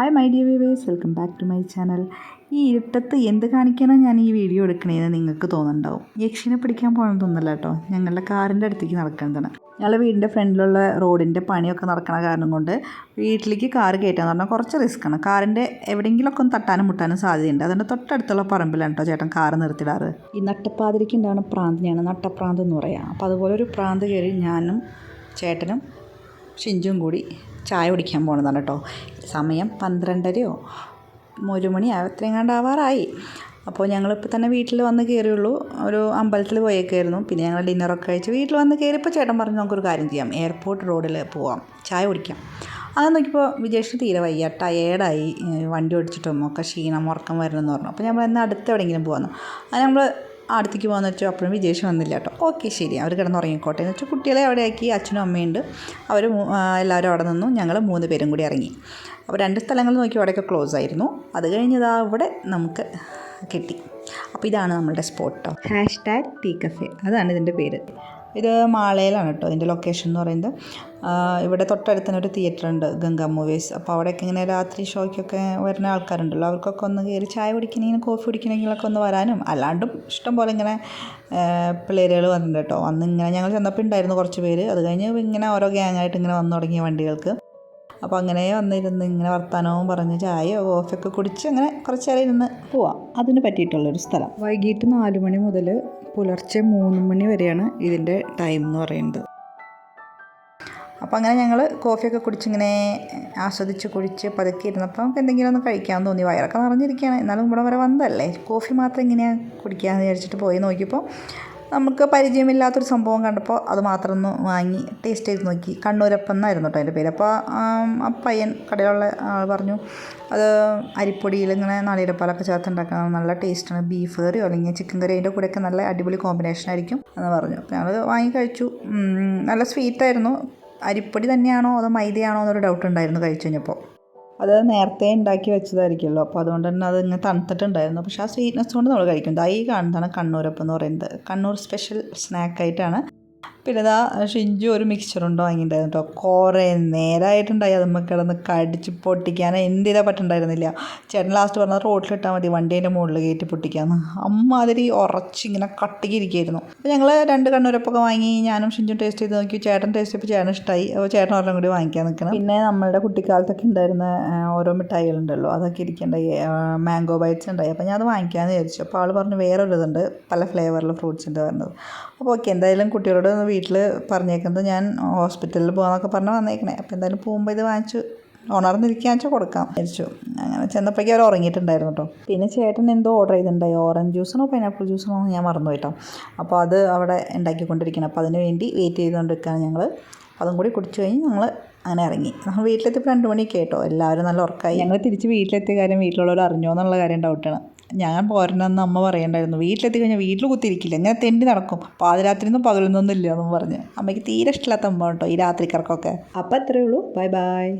Hi my dear viewers welcome back to my channel ഈ ഇരുട്ടത്ത് എന്ത് കാണിക്കാനാണ് ഞാൻ ഈ വീഡിയോ എടുക്കണേന്ന് നിങ്ങൾക്ക് തോന്നുന്നുണ്ടാവും. യക്ഷിനെ പിടിക്കാൻ പോകണമെന്നൊന്നുമല്ല കേട്ടോ. ഞങ്ങളുടെ കാറിന്റെ അടുത്തേക്ക് നടക്കേണ്ടതാണ് ഞങ്ങളുടെ വീടിന്റെ ഫ്രണ്ടിലുള്ള റോഡിന്റെ പണിയൊക്കെ നടക്കണ കാരണം കൊണ്ട് വീട്ടിലേക്ക് കാറ് കയറ്റാന്ന് പറഞ്ഞാൽ കുറച്ച് റിസ്ക്കാണ് കാറിന്റെ എവിടെയെങ്കിലുമൊക്കെ ഒന്ന് തട്ടാനും മുട്ടാനും സാധ്യതയുണ്ട്. അതുകൊണ്ട് തൊട്ടടുത്തുള്ള പറമ്പിലാണ് കേട്ടോ ചേട്ടൻ കാറ് നിർത്തിടാറ്. ഈ നട്ടപ്പാതിരിക്ക് ഉണ്ടാകുന്ന പ്രാന്തിനെയാണ് നട്ടപ്രാന്ത് എന്ന് പറയുക അപ്പോൾ അതുപോലെ ഒരു പ്രാന്ത് കയറി ഞാനും ചേട്ടനും ഷിഞ്ചും കൂടി ചായ കുടിക്കാൻ പോകണതാണ് കേട്ടോ. സമയം പന്ത്രണ്ടരയോ ഒരു മണി അത്രയും കണ്ടാവാറായി. അപ്പോൾ ഞങ്ങളിപ്പോൾ തന്നെ വീട്ടിൽ വന്ന് കയറിയുള്ളൂ. ഒരു അമ്പലത്തിൽ പോയേക്കായിരുന്നു. പിന്നെ ഞങ്ങൾ ഡിന്നറൊക്കെ കഴിച്ച് വീട്ടിൽ വന്ന് കയറിയപ്പോൾ ചേട്ടൻ പറഞ്ഞു നമുക്കൊരു കാര്യം ചെയ്യാം. എയർപോർട്ട് റോഡിൽ പോവാം. ചായ കുടിക്കാം. അത് നോക്കിയപ്പോൾ വിജേഷിന് തീരെ വയ്യ. ടയേർഡായി. വണ്ടി ഓടിച്ചിട്ടും ഒക്കെ ക്ഷീണം ഉറക്കം വരണമെന്ന് പറഞ്ഞു. അപ്പോൾ നമ്മൾ എന്നാൽ അടുത്ത് എവിടെയെങ്കിലും പോകാമെന്ന് അത് നമ്മൾ അടുത്തേക്ക് പോകാന്ന് വെച്ചാൽ അപ്പോഴും വിജേഷ് വന്നില്ല കേട്ടോ. ഓക്കെ ശരി. അവർ കിടന്നുറങ്ങിക്കോട്ടെ. എന്ന് വെച്ചാൽ കുട്ടികളെ അവിടെ ആക്കി അച്ഛനും അമ്മയുണ്ട് അവർ എല്ലാവരും അവിടെ നിന്നു. ഞങ്ങൾ മൂന്ന് പേരും കൂടി ഇറങ്ങി. അപ്പോൾ രണ്ട് സ്ഥലങ്ങൾ നോക്കി അവിടെയൊക്കെ ക്ലോസ് ആയിരുന്നു. അത് കഴിഞ്ഞതാ ഇവിടെ നമുക്ക് കിട്ടി. അപ്പോൾ ഇതാണ് നമ്മളുടെ spot hash tag tea cafe അതാണ് ഇതിന്റെ പേര്. ഇത് മാളയിലാണ് കേട്ടോ ഇതിന്റെ ലൊക്കേഷൻ എന്ന് പറയുന്നത്. ഇവിടെ തൊട്ടടുത്ത് ഒരു തിയേറ്റർ ഉണ്ട് ഗംഗ മൂവീസ് അപ്പോൾ അവിടെയൊക്കെ ഇങ്ങനെ രാത്രി ഷോയ്ക്കൊക്കെ വരുന്ന ആൾക്കാരുണ്ടല്ലോ അവർക്കൊക്കെ ഒന്ന് കയറി ചായ കുടിക്കണമെങ്കിൽ കോഫി കുടിക്കണമെങ്കിലൊക്കെ ഒന്ന് വരാനും. അല്ലാണ്ടും ഇഷ്ടം പോലെ ഇങ്ങനെ പിള്ളേരുകൾ വന്നിട്ടുണ്ട് കേട്ടോ. അന്ന് ഇങ്ങനെ ഞങ്ങൾ ചെന്നപ്പോൾ ഉണ്ടായിരുന്നു കുറച്ച് പേര്. അത് കഴിഞ്ഞ് ഇങ്ങനെ ഓരോ ഗ്യാങ്ങായിട്ട് ഇങ്ങനെ വന്നു തുടങ്ങിയ വണ്ടികൾക്ക്. അപ്പോൾ അങ്ങനെ വന്നിരുന്ന് ഇങ്ങനെ വർത്തമാനവും പറഞ്ഞ് ചായയോ കോഫിയൊക്കെ കുടിച്ച് അങ്ങനെ കുറച്ച് നേരം ഇരുന്ന് പോവാം. അതിന് പറ്റിയിട്ടുള്ളൊരു സ്ഥലം. വൈകിട്ട് നാല് മണി മുതൽ പുലർച്ചെ മൂന്ന് മണി വരെയാണ് ഇതിന്റെ ടൈം എന്ന് പറയുന്നത്. അപ്പോൾ അങ്ങനെ ഞങ്ങൾ കോഫിയൊക്കെ കുടിച്ചിങ്ങനെ ആസ്വദിച്ച് കുടിച്ച് പതുക്കി ഇരുന്നപ്പോൾ നമുക്ക് എന്തെങ്കിലും ഒന്ന് കഴിക്കാൻ തോന്നി. വയറൊക്കെ നിറഞ്ഞിരിക്കുകയാണ്. എന്നാലും ഇവിടെ വരെ വന്നതല്ലേ? കോഫി മാത്രം ഇങ്ങനെ കുടിക്കാമെന്ന് വിചാരിച്ചിട്ട് പോയി നോക്കിയപ്പോൾ നമുക്ക് പരിചയമില്ലാത്തൊരു സംഭവം കണ്ടപ്പോൾ അത് മാത്രം ഒന്ന് വാങ്ങി ടേസ്റ്റ് ചെയ്ത് നോക്കി. കണ്ണൂരപ്പം എന്നായിരുന്നു കേട്ടോ അതിന്റെ പേര്. അപ്പോൾ ആ പയ്യൻ കടയിലുള്ള ആൾ പറഞ്ഞു അത് അരിപ്പൊടിയിൽ ഇങ്ങനെ നാളികേരപ്പാലൊക്കെ ചേർത്ത് ഉണ്ടാക്കുന്ന നല്ല ടേസ്റ്റാണ് ബീഫ് കറിയോ അല്ലെങ്കിൽ ചിക്കൻ കറി അതിന്റെ കൂടെയൊക്കെ നല്ല അടിപൊളി കോമ്പിനേഷൻ ആയിരിക്കും എന്ന് പറഞ്ഞു. അപ്പോൾ ഞങ്ങൾ വാങ്ങി കഴിച്ചു. നല്ല സ്വീറ്റായിരുന്നു അരിപ്പൊടി തന്നെയാണോ അതോ മൈദയാണോ എന്നൊരു ഡൗട്ട് ഉണ്ടായിരുന്നു കഴിച്ചു കഴിഞ്ഞപ്പോൾ. അത് നേരത്തെ ഉണ്ടാക്കി വെച്ചതായിരിക്കുമല്ലോ. അപ്പോൾ അതുകൊണ്ട് തന്നെ അത് ഇങ്ങനെ തണുത്തിട്ടുണ്ടായിരുന്നു. പക്ഷേ ആ സ്വീറ്റ്നെസ് കൊണ്ട് നമ്മൾ കഴിക്കും. ഈ കാണുന്നതാണ് കണ്ണൂരപ്പം എന്ന് പറയുന്നത്. കണ്ണൂർ സ്പെഷ്യൽ സ്നാക്കായിട്ടാണ് പിന്നെ ഇതാ ഷിഞ്ചു ഒരു മിക്സ്ചറുണ്ടോ വാങ്ങിയിട്ടുണ്ടായിരുന്നു കേട്ടോ കുറേ നേരമായിട്ടുണ്ടായി അത് നമുക്ക് കിടന്ന് കടിച്ച് പൊട്ടിക്കാൻ. എന്തിനാ പറ്റുണ്ടായിരുന്നില്ല. ചേട്ടൻ ലാസ്റ്റ് പറഞ്ഞാൽ റോട്ടിലിട്ടാൽ മതി. വണ്ടീന്റെ മുകളിൽ കയറ്റി പൊട്ടിക്കാമെന്ന് അമ്മാതിരി ഉറച്ചിങ്ങനെ കട്ടിക്കിരിക്കുകയായിരുന്നു അപ്പോൾ ഞങ്ങൾ രണ്ട് കണ്ണൂരപ്പൊക്കെ വാങ്ങി. ഞാനും ഷിഞ്ചും ടേസ്റ്റ് ചെയ്ത് നോക്കി. ചേട്ടൻ ടേസ്റ്റ് ചെയ്തപ്പോൾ ചേട്ടൻ ഇഷ്ടമായി അപ്പോൾ ചേട്ടൻ ഒരെണ്ണം കൂടി വാങ്ങിക്കാൻ നിൽക്കണം. പിന്നെ നമ്മളുടെ കുട്ടിക്കാലത്തൊക്കെ ഉണ്ടായിരുന്ന ഓരോ മിഠായികളുണ്ടല്ലോ അതൊക്കെ ഇരിക്കേണ്ടത് മാംഗോ ബൈറ്റ്സ് ഉണ്ടായി. അപ്പോൾ ഞാൻ അത് വാങ്ങിക്കാമെന്ന് വിചാരിച്ചു. അപ്പോൾ ആൾ പറഞ്ഞു വേറൊരു ഇതുണ്ട് പല ഫ്ലേവറിൽ ഫ്രൂട്ട്സിന്റെ വരുന്നത് അപ്പോൾ ഓക്കെ എന്തായാലും കുട്ടികളോട് വീട്ടിൽ പറഞ്ഞേക്കുന്നത് ഞാൻ ഹോസ്പിറ്റലിൽ പോകാമെന്നൊക്കെ പറഞ്ഞ് വന്നേക്കണേ. അപ്പോൾ എന്തായാലും പോകുമ്പോൾ ഇത് വാങ്ങിച്ചു ഉണർന്നിരിക്കാൻ വെച്ചാൽ കൊടുക്കാം വിചാരിച്ചു. അങ്ങനെ ചെന്നപ്പോഴേക്കും അവർ ഉറങ്ങിയിട്ടുണ്ടായിരുന്നു കേട്ടോ പിന്നെ ചേട്ടൻ എന്തോ ഓർഡർ ചെയ്തിട്ടുണ്ടായി. ഓറഞ്ച് ജ്യൂസിനോ പൈനാപ്പിൾ ജ്യൂസിനോ ഞാൻ മറന്നു കേട്ടോ അപ്പോൾ അത് അവിടെ ഉണ്ടാക്കിക്കൊണ്ടിരിക്കണം. അപ്പോൾ അതിന് വേണ്ടി വെയിറ്റ് ചെയ്തുകൊണ്ടിരിക്കുകയാണ് ഞങ്ങൾ അതും കൂടി കുടിച്ചു കഴിഞ്ഞ് ഞങ്ങൾ അങ്ങനെ ഇറങ്ങി. നമ്മൾ വീട്ടിലെത്തിയപ്പോൾ രണ്ട് മണിയൊക്കെ കേട്ടോ എല്ലാവരും നല്ല ഉറക്കമായി ഞങ്ങൾ തിരിച്ച് വീട്ടിലെത്തിയ കാര്യം വീട്ടിലുള്ളവർ അറിഞ്ഞോ എന്നുള്ള കാര്യം ഡൗട്ടാണ് ഞാൻ പോരണമെന്ന് അമ്മ പറയണ്ടായിരുന്നു. വീട്ടിലെത്തി കഴിഞ്ഞാൽ വീട്ടിൽ കുത്തിയിരിക്കില്ല. ഇങ്ങനെ തെണ്ടി നടക്കും. പാതിരാത്രിയൊന്നും പകലൊന്നും ഇല്ല എന്നും പറഞ്ഞ്. അമ്മയ്ക്ക് തീരെ ഇഷ്ടമില്ലാത്ത അമ്മ കേട്ടോ ഈ രാത്രിക്കാർക്കൊക്കെ. അപ്പം അത്രയേ ഉള്ളൂ. Bye bye.